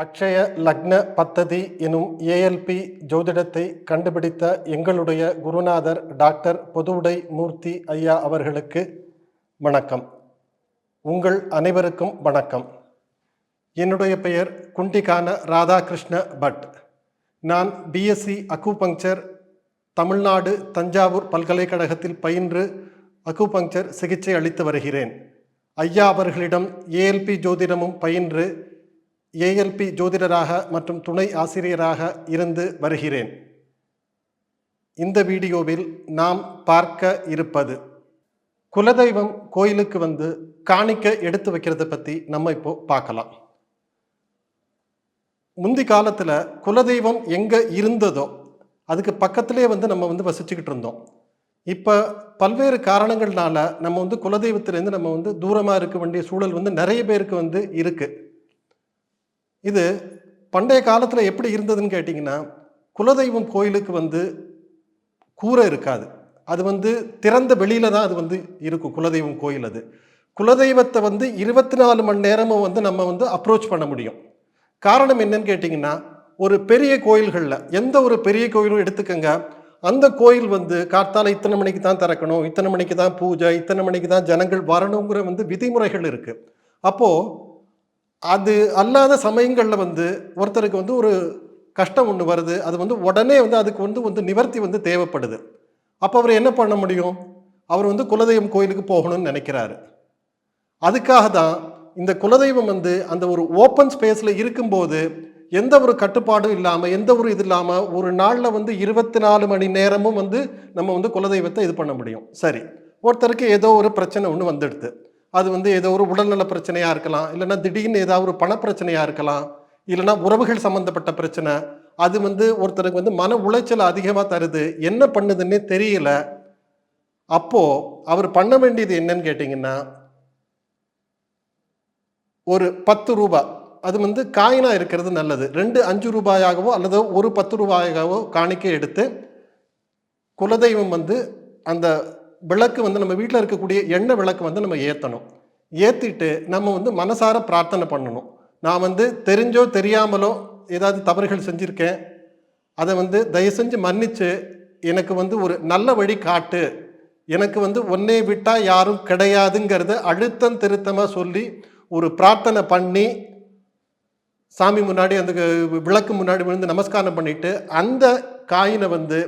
அக்ஷய லக்ன பத்ததி எனும் ஏஎல்பி ஜோதிடத்தை கண்டுபிடித்த எங்களுடைய குருநாதர் டாக்டர் பொதுவுடை மூர்த்தி ஐயா அவர்களுக்கு வணக்கம். உங்கள் அனைவருக்கும் வணக்கம். என்னுடைய பெயர் குண்டிகான ராதாகிருஷ்ண பட். நான் பிஎஸ்சி அக்குபங்க்சர் தமிழ்நாடு தஞ்சாவூர் பல்கலைக்கழகத்தில் பயின்று அக்குபங்க்சர் சிகிச்சை அளித்து வருகிறேன். ஐயா அவர்களிடம் ஏஎல்பி ஜோதிடமும் பயின்று ஏஎல்பி ஜோதிடராக மற்றும் துணை ஆசிரியராக இருந்து வருகிறேன். இந்த வீடியோவில் நாம் பார்க்க இருப்பது குலதெய்வம் கோயிலுக்கு வந்து காணிக்க எடுத்து வைக்கிறத பற்றி நம்ம இப்போ பார்க்கலாம். முந்தி காலத்தில் குலதெய்வம் எங்கே இருந்ததோ அதுக்கு பக்கத்திலே வந்து நம்ம வந்து வசிச்சுக்கிட்டு இருந்தோம். இப்போ பல்வேறு காரணங்கள்னால நம்ம வந்து குலதெய்வத்திலேருந்து நம்ம வந்து தூரமாக இருக்க வேண்டிய சூழல் வந்து நிறைய பேருக்கு வந்து இருக்குது இது பண்டைய காலத்தில் எப்படி இருந்ததுன்னு கேட்டிங்கன்னா குலதெய்வம் கோயிலுக்கு வந்து கூரை இருக்காது. அது வந்து திறந்த வெளியில தான் அது வந்து இருக்கும் குலதெய்வம் கோயில் அது. குலதெய்வத்தை வந்து இருபத்தி நாலு மணி நேரமும் வந்து நம்ம வந்து அப்ரோச் பண்ண முடியும். காரணம் என்னன்னு கேட்டிங்கன்னா ஒரு பெரிய கோயில்களில் எந்த ஒரு பெரிய கோயிலும் எடுத்துக்கங்க அந்த கோயில் வந்து காத்தால இத்தனை மணிக்கு தான் திறக்கணும் இத்தனை மணிக்கு தான் பூஜை இத்தனை மணிக்கு தான் ஜனங்கள் வரணுங்கிற வந்து விதிமுறைகள் இருக்குது அப்போது அது அல்லாத சமயங்களில் வந்து ஒருத்தருக்கு வந்து ஒரு கஷ்டம் ஒன்று வருது அது வந்து உடனே வந்து அதுக்கு வந்து வந்து நிவர்த்தி வந்து தேவைப்படுது. அப்போ அவர் என்ன பண்ண முடியும்? அவர் வந்து குலதெய்வம் கோயிலுக்கு போகணும்னு நினைக்கிறாரு. அதுக்காக தான் இந்த குலதெய்வம் வந்து அந்த ஒரு ஓப்பன் ஸ்பேஸில் இருக்கும்போது எந்த ஒரு கட்டுப்பாடும் இல்லாமல் எந்த ஒரு இது இல்லாமல் ஒரு நாளில் வந்து இருபத்தி நாலு மணி நேரமும் வந்து நம்ம வந்து குலதெய்வத்தை இது பண்ண முடியும். சரி ஒருத்தருக்கு ஏதோ ஒரு பிரச்சனை ஒன்று வந்துடுது. அது வந்து ஏதோ ஒரு உடல்நல பிரச்சனையாக இருக்கலாம் இல்லைன்னா திடீர்னு ஏதாவது ஒரு பணப்பிரச்சனையாக இருக்கலாம் இல்லைன்னா உறவுகள் சம்மந்தப்பட்ட பிரச்சனை அது வந்து ஒருத்தருக்கு வந்து மன உளைச்சல் அதிகமாக தருது. என்ன பண்ணுதுன்னே தெரியல. அப்போது அவர் பண்ண வேண்டியது என்னன்னு கேட்டிங்கன்னா ஒரு பத்து ரூபாய். அது வந்து காயினாக இருக்கிறது நல்லது. ரெண்டு அஞ்சு ரூபாயாகவோ அல்லது ஒரு பத்து ரூபாயாகவோ காணிக்கை எடுத்து குலதெய்வம் வந்து அந்த விளக்கு வந்து நம்ம வீட்டில் இருக்கக்கூடிய எண்ணெய் விளக்கு வந்து நம்ம ஏற்றணும் ஏற்றிட்டு நம்ம வந்து மனசார பிரார்த்தனை பண்ணணும். நான் வந்து தெரிஞ்சோ தெரியாமலோ ஏதாவது தவறுகள் செஞ்சுருக்கேன். அதை வந்து தயவு செஞ்சு மன்னித்து எனக்கு வந்து ஒரு நல்ல வழி காட்டு. எனக்கு வந்து ஒன்னே விட்டால் யாரும் கிடையாதுங்கிறத அழுத்தம் திருத்தமாக சொல்லி ஒரு பிரார்த்தனை பண்ணி சாமி முன்னாடி அந்த விளக்கு முன்னாடி விழுந்து நமஸ்காரம் பண்ணிவிட்டு அந்த காயினை வந்து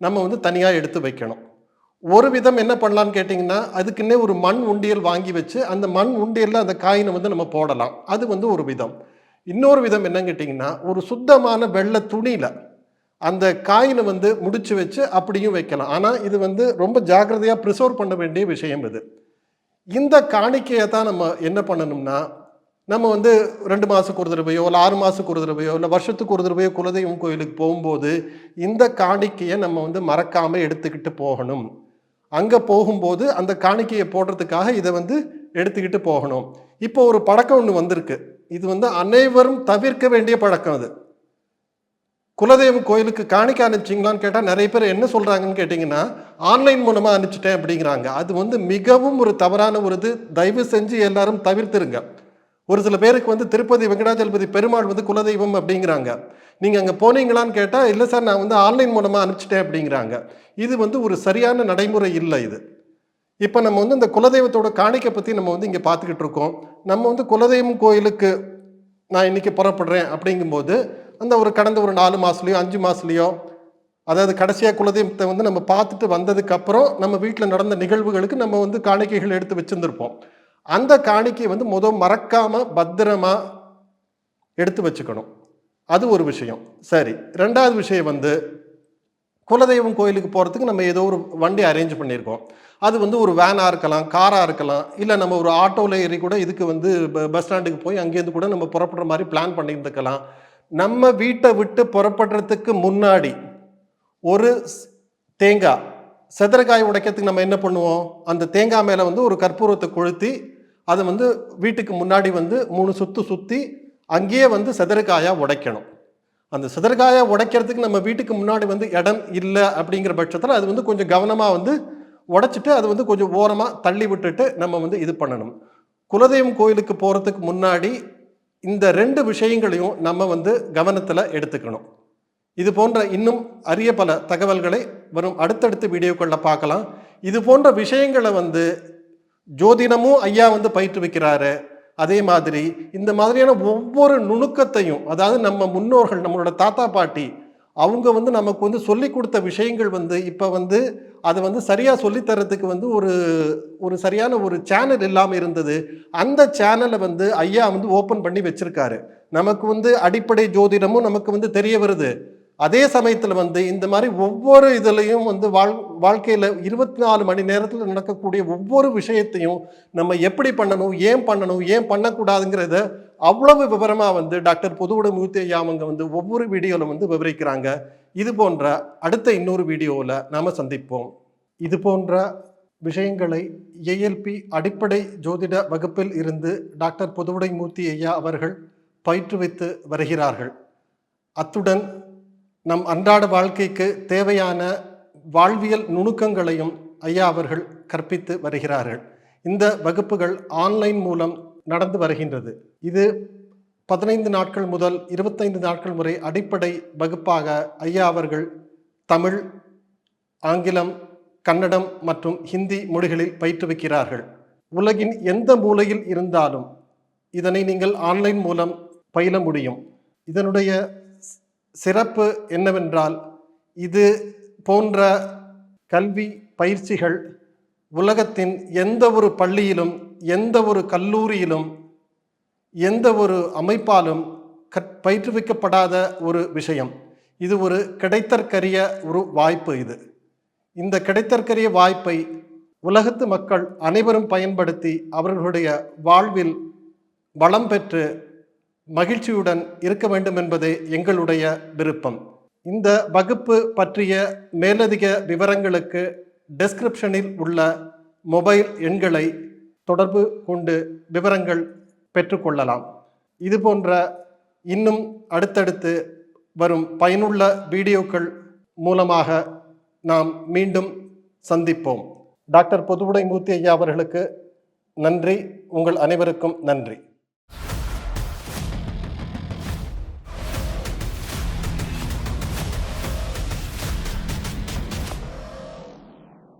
நம்ம வந்து தனியாக எடுத்து வைக்கணும். ஒரு விதம் என்ன பண்ணலான்னு கேட்டிங்கன்னா அதுக்குன்னே ஒரு மண் உண்டியல் வாங்கி வச்சு அந்த மண் உண்டியலில் அந்த காயினை வந்து நம்ம போடலாம். அது வந்து ஒரு விதம். இன்னொரு விதம் என்னன்னு கேட்டிங்கன்னா ஒரு சுத்தமான வெள்ளை துணியில் அந்த காயினை வந்து முடிச்சு வச்சு அப்படியும் வைக்கலாம். ஆனால் இது வந்து ரொம்ப ஜாக்கிரதையாக ப்ரிசர்வ் பண்ண வேண்டிய விஷயம் இது. இந்த காணிக்கையை தான் நம்ம என்ன பண்ணணும்னா நம்ம வந்து ரெண்டு மாதத்துக்கு ஒரு தடவையோ இல்லை ஆறு மாதத்துக்கு ஒரு தடவையோ இல்லை வருஷத்துக்கு ஒரு தடவையோ குலதெய்வம் கோயிலுக்கு போகும்போது இந்த காணிக்கையை நம்ம வந்து மறக்காமல் எடுத்துக்கிட்டு போகணும். அங்கே போகும்போது அந்த காணிக்கையை போடுறதுக்காக இதை வந்து எடுத்துக்கிட்டு போகணும். இப்போ ஒரு பழக்கம் ஒன்று வந்திருக்கு. இது வந்து அனைவரும் தவிர்க்க வேண்டிய பழக்கம் அது. குலதெய்வம் கோயிலுக்கு காணிக்க அனுப்பிச்சிங்களான்னு கேட்டால் நிறைய பேர் என்ன சொல்கிறாங்கன்னு கேட்டிங்கன்னா ஆன்லைன் மூலமாக அனுப்பிச்சிட்டேன் அப்படிங்கிறாங்க. அது வந்து மிகவும் ஒரு தவறான ஒரு இது. தயவு செஞ்சு எல்லாரும் தவிர்த்துருங்க. ஒரு சில பேருக்கு வந்து திருப்பதி வெங்கடாஜலபதி பெருமாள் வந்து குலதெய்வம் அப்படிங்கிறாங்க. நீங்கள் அங்கே போனீங்களான்னு கேட்டால் இல்லை சார் நான் வந்து ஆன்லைன் மூலமாக அனுப்பிச்சிட்டேன் அப்படிங்கிறாங்க. இது வந்து ஒரு சரியான நடைமுறை இல்லை இது. இப்போ நம்ம வந்து இந்த குலதெய்வத்தோட காணிக்கை பற்றி நம்ம வந்து இங்கே பார்த்துக்கிட்டு இருக்கோம். நம்ம வந்து குலதெய்வம் கோயிலுக்கு நான் இன்னைக்கு புறப்படுறேன் அப்படிங்கும்போது அந்த ஒரு கடந்த ஒரு நாலு மாதத்துலையோ அஞ்சு மாதத்துலையோ அதாவது கடைசியாக குலதெய்வத்தை வந்து நம்ம பார்த்துட்டு வந்ததுக்கப்புறம் நம்ம வீட்டில் நடந்த நிகழ்வுகளுக்கு நம்ம வந்து காணிக்கைகள் எடுத்து வச்சுருந்துருப்போம். அந்த காணிக்கையை வந்து முத மறக்காமல் பத்திரமா எடுத்து வச்சுக்கணும். அது ஒரு விஷயம். சரி ரெண்டாவது விஷயம் வந்து குலதெய்வம் கோயிலுக்கு போகிறதுக்கு நம்ம ஏதோ ஒரு வண்டி அரேஞ்ச் பண்ணியிருக்கோம். அது வந்து ஒரு வேனாக இருக்கலாம் காராக இருக்கலாம் இல்லை நம்ம ஒரு ஆட்டோவில் ஏறி கூட இதுக்கு வந்து பஸ் ஸ்டாண்டுக்கு போய் அங்கேருந்து கூட நம்ம புறப்படுற மாதிரி பிளான் பண்ணியிருந்துக்கலாம். நம்ம வீட்டை விட்டு புறப்படுறதுக்கு முன்னாடி ஒரு தேங்காய் செதறக்காய் உடைக்கிறதுக்கு நம்ம என்ன பண்ணுவோம்? அந்த தேங்காய் மேலே வந்து ஒரு கற்பூரத்தை கொளுத்தி அதை வந்து வீட்டுக்கு முன்னாடி வந்து மூணு சுற்று சுற்றி அங்கேயே வந்து செதறக்காயாக உடைக்கணும். அந்த சிதறகாயை உடைக்கிறதுக்கு நம்ம வீட்டுக்கு முன்னாடி வந்து இடம் இல்லை அப்படிங்கிற பட்சத்தில் அது வந்து கொஞ்சம் கவனமாக வந்து உடைச்சிட்டு அது வந்து கொஞ்சம் ஓரமாக தள்ளி விட்டுட்டு நம்ம வந்து இது பண்ணணும். குலதெய்வம் கோயிலுக்கு போகிறதுக்கு முன்னாடி இந்த ரெண்டு விஷயங்களையும் நம்ம வந்து கவனத்தில் எடுத்துக்கணும். இது போன்ற இன்னும் அரிய பல தகவல்களை வரும் அடுத்தடுத்த வீடியோக்களில் பார்க்கலாம். இது போன்ற விஷயங்களை வந்து ஜோதிடமும் ஐயா வந்து பயிற்றுவிக்கிறாரு. அதே மாதிரி இந்த மாதிரியான ஒவ்வொரு நுணுக்கத்தையும் அதாவது நம்ம முன்னோர்கள் நம்மளோட தாத்தா பாட்டி அவங்க வந்து நமக்கு வந்து சொல்லி கொடுத்த விஷயங்கள் வந்து இப்போ வந்து அதை வந்து சரியாக சொல்லித்தரத்துக்கு வந்து ஒரு ஒரு சரியான ஒரு சேனல் இல்லாமல் இருந்தது. அந்த சேனலை வந்து ஐயா வந்து ஓப்பன் பண்ணி வச்சுருக்காரு. நமக்கு வந்து அடிப்படை ஜோதிடமும் நமக்கு வந்து தெரிய வருது. அதே சமயத்தில் வந்து இந்த மாதிரி ஒவ்வொரு இதுலையும் வந்து வாழ் வாழ்க்கையில் இருபத்தி நாலு மணி நேரத்தில் நடக்கக்கூடிய ஒவ்வொரு விஷயத்தையும் நம்ம எப்படி பண்ணணும் ஏன் பண்ணணும் ஏன் பண்ணக்கூடாதுங்கிறத அவ்வளவு விவரமாக வந்து டாக்டர் பொதுவுட மூர்த்தி ஐயா அவங்க வந்து ஒவ்வொரு வீடியோவில் வந்து விவரிக்கிறாங்க. இது போன்ற அடுத்த இன்னொரு வீடியோவில் நாம் சந்திப்போம். இது போன்ற விஷயங்களை ஏஎல்பி அடிப்படை ஜோதிட வகுப்பில் இருந்து டாக்டர் பொதுவுடை மூர்த்தி ஐயா அவர்கள் பயிற்றுவித்து வருகிறார்கள். அத்துடன் நம் அன்றாட வாழ்க்கைக்கு தேவையான வாழ்வியல் நுணுக்கங்களையும் ஐயா அவர்கள் கற்பித்து வருகிறார்கள். இந்த வகுப்புகள் ஆன்லைன் மூலம் நடந்து வருகின்றது. இது பதினைந்து நாட்கள் முதல் இருபத்தைந்து நாட்கள் முறை அடிப்படை வகுப்பாக ஐயா அவர்கள் தமிழ் ஆங்கிலம் கன்னடம் மற்றும் ஹிந்தி மொழிகளில் பயிற்றுவிக்கிறார்கள். உலகின் எந்த மூலையில் இருந்தாலும் இதனை நீங்கள் ஆன்லைன் மூலம் பயில முடியும். இதனுடைய சிறப்பு என்னவென்றால் இது போன்ற கல்வி பயிற்சிகள் உலகத்தின் எந்த ஒரு பள்ளியிலும் எந்த ஒரு கல்லூரியிலும் எந்த ஒரு அமைப்பாலும் கற் பயிற்றுவிக்கப்படாத ஒரு விஷயம். இது ஒரு கிடைத்தற்கரிய ஒரு வாய்ப்பு இது. இந்த கிடைத்தற்கரிய வாய்ப்பை உலகத்து மக்கள் அனைவரும் பயன்படுத்தி அவர்களுடைய வாழ்வில் வளம் பெற்று மகிழ்ச்சியுடன் இருக்க வேண்டும் என்பதே எங்களுடைய விருப்பம். இந்த வகுப்பு பற்றிய மேலதிக விவரங்களுக்கு டெஸ்கிரிப்ஷனில் உள்ள மொபைல் எண்களை தொடர்பு கொண்டு விவரங்கள் பெற்றுக்கொள்ளலாம். இதுபோன்ற இன்னும் அடுத்தடுத்து வரும் பயனுள்ள வீடியோக்கள் மூலமாக நாம் மீண்டும் சந்திப்போம். டாக்டர் பொதுவுடை மூர்த்தி ஐயா அவர்களுக்கு நன்றி. உங்கள் அனைவருக்கும் நன்றி.